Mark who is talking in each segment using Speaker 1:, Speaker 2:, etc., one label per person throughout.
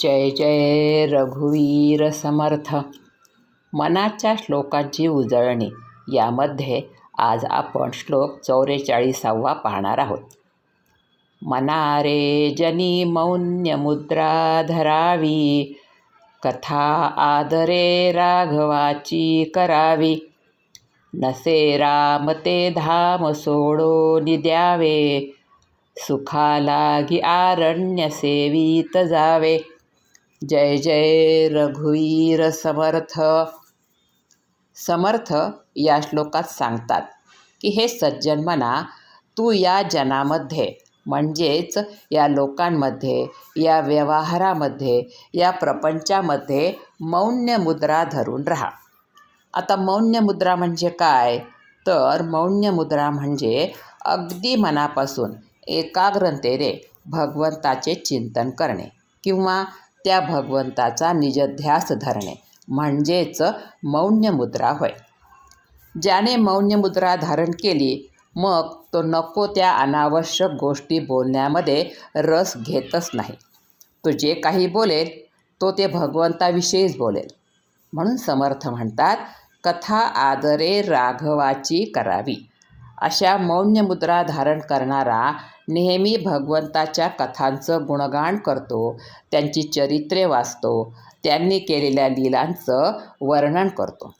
Speaker 1: जय जय रघुवीर समर्थ. मनाच्या श्लोकांची उजळणी. यामध्ये आज आपण श्लोक चौवेचाळीसावा पाहणार आहोत. मनारे जनी मौन्य मुद्रा धरावी. कथा आदरे राघवाची करावी. नसे राम ते धाम सोडो निद्यावे. सुखालागी आरण्य सेवीत जावे। जय जय रघुवीर समर्थ। समर्थ या श्लोकात सांगतात की हे सज्जन म्हणा तू या जनामध्ये म्हणजेच या लोकांमध्ये या व्यवहारामध्ये या प्रपंचामध्ये मौन्य मुद्रा धरून राहा. आता मौन्य मुद्रा म्हणजे काय? तर मौन्य मुद्रा म्हणजे अगदी मनापासून एकाग्रतेने भगवंताचे चिंतन करणे किंवा त्या भगवंताचा निजध्यास धरणे म्हणजेच मौन्यमुद्रा होय. ज्याने मौन्यमुद्रा धारण केली मग तो नको त्या अनावश्यक गोष्टी बोलण्यामध्ये रस घेतच नाही. तो जे काही बोलेल तो ते भगवंताविषयीच बोलेल. म्हणून समर्थ म्हणतात कथा आदरे राघवाची करावी. अशा मौन्य मुद्रा धारण करणारा नेहमी भगवंताच्या कथांचं गुणगान करतो त्यांची चरित्रे वाचतो त्यांनी केलेल्या लीलांचं वर्णन करतो.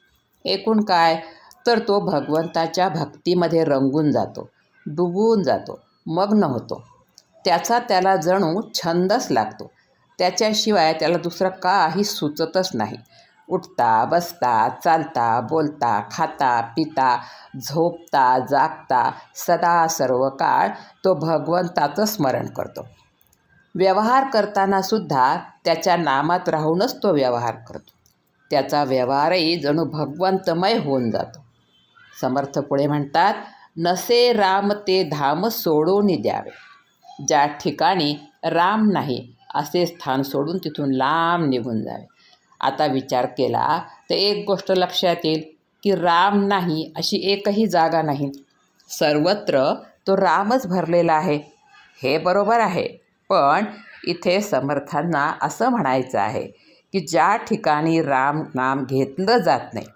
Speaker 1: एकूण काय? तर तो भगवंताच्या भक्तीमध्ये रंगून जातो डुबून जातो मग्न होतो. त्याचा त्याला जणू छंदच लागतो. त्याच्याशिवाय त्याला दुसरं काही सुचतच नाही. उठता बसता चालता बोलता खाता पिता झोपता जागता सदा सर्व काळ तो भगवंताचं स्मरण करतो. व्यवहार करतानासुद्धा त्याच्या नामात राहूनच तो व्यवहार करतो. त्याचा व्यवहारही जणू भगवंतमय होऊन जातो. समर्थ पुढे म्हणतात नसे राम ते धाम सोडून द्यावे. ज्या ठिकाणी राम नाही असे स्थान सोडून तिथून लांब निघून जावे. आता विचार केला तर एक गोष्ट लक्षात येईल की राम नाही अशी एकही जागा नाही. सर्वत्र तो रामच भरलेला आहे. हे बरोबर आहे. पण इथे समर्थांना असं म्हणायचं आहे की ज्या ठिकाणी राम नाम घेतलं जात नाही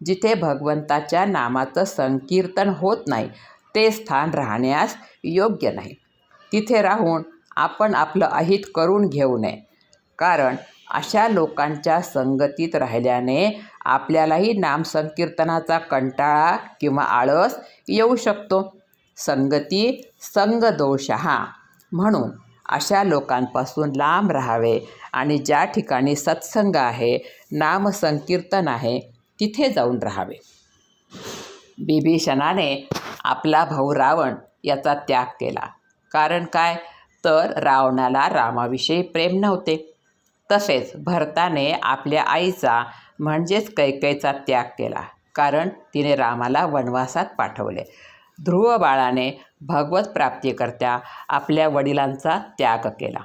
Speaker 1: जिथे भगवंताच्या नामाचं संकीर्तन होत नाही ते स्थान राहण्यास योग्य नाही. तिथे राहून आपण आपलं अहित करून घेऊ नये. कारण अशा लोकांच्या संगतीत राहिल्याने आपल्यालाही नामसंकीर्तनाचा कंटाळा किंवा आळस येऊ शकतो. संगती संगदोष हा म्हणून अशा लोकांपासून लांब राहावे आणि ज्या ठिकाणी सत्संग आहे नामसंकीर्तन आहे तिथे जाऊन राहावे. बिभीषणाने आपला भाऊ रावण याचा त्याग केला. कारण काय? तर रावणाला रामाविषयी प्रेम नव्हते. तसेच भरताने आपल्या आईचा म्हणजेच कैकेचा त्याग केला. कारण तिने रामाला वनवासात पाठवले. ध्रुव बाळाने भगवत प्राप्तीकरता आपल्या वडिलांचा त्याग केला.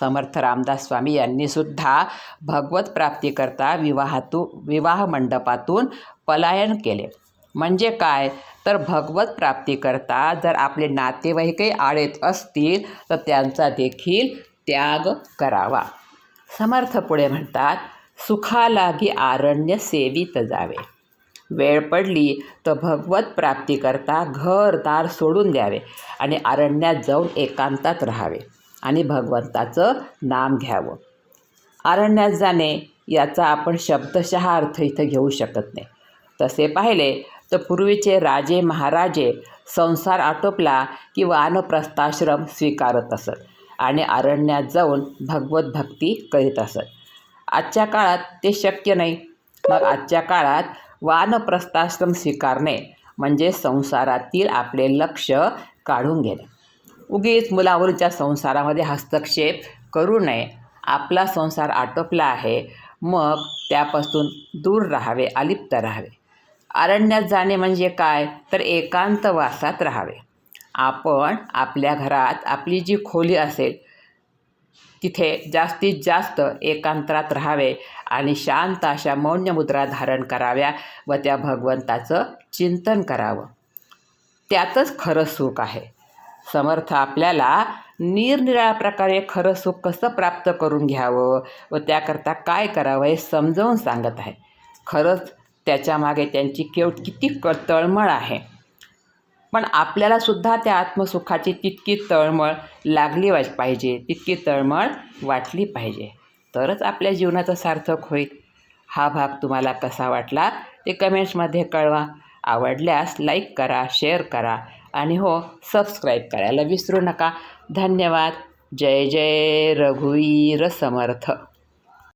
Speaker 1: समर्थ रामदास स्वामी यांनीसुद्धा भगवत प्राप्तीकरता विवाहातू विवाह मंडपातून पलायन केले. म्हणजे काय? तर भगवत प्राप्तीकरता जर आपले नातेवाईकही आळेत असतील तर त्यांचा देखील त्याग करावा. समर्थ पुढे म्हणतात सुखालागी आरण्य सेवित जावे. वेळ पडली तर भगवत प्राप्तीकरता घरदार सोडून द्यावे आणि अरण्यात जाऊन एकांतात राहावे आणि भगवंताचं नाम घ्यावं. अरण्यात जाणे याचा आपण शब्दशः अर्थ इथं घेऊ शकत नाही. तसे पाहिले तर पूर्वीचे राजे महाराजे संसार आटोपला की वानप्रस्थाश्रम स्वीकारत असत. आणि अरण्यात जाऊन भगवत भक्ती करीत असत. आजच्या काळात ते शक्य नाही. मग आजच्या काळात वानप्रस्थाश्रम स्वीकारणे म्हणजे संसारातील आपले लक्ष काढून घेणे. उगीच मुलावरीच्या संसारामध्ये हस्तक्षेप करू नये. आपला संसार आटोपला आहे. मग त्यापासून दूर राहावे अलिप्त राहावे. अरण्यात जाणे म्हणजे काय? तर एकांतवासात राहावे. आपण आपल्या घरात आपली जी खोली असेल तिथे जास्तीत जास्त एकांतरात राहावे आणि शांत अशा मौन्य मुद्रा धारण कराव्या व त्या भगवंताचं चिंतन करावं. त्यातच खरं सुख आहे. समर्थ आपल्याला निरनिराळ्या प्रकारे खरं सुख कसं प्राप्त करून घ्यावं व त्याकरता काय करावं हे समजावून सांगत आहे. खरंच त्याच्यामागे त्यांची केव किती क तळमळ आहे. पण आपल्याला सुद्धा त्या आत्मसुखाची तितकी तळमळ लागली वा पाहिजे तितकी तळमळ वाटली पाहिजे. तरच आपल्या जीवनाचं सार्थक होईल. हा भाग तुम्हाला कसा वाटला ते कमेंट्समध्ये कळवा. आवडल्यास लाईक करा शेअर करा आणि हो सबस्क्राईब करायला विसरू नका. धन्यवाद. जय जय रघुवीर समर्थ.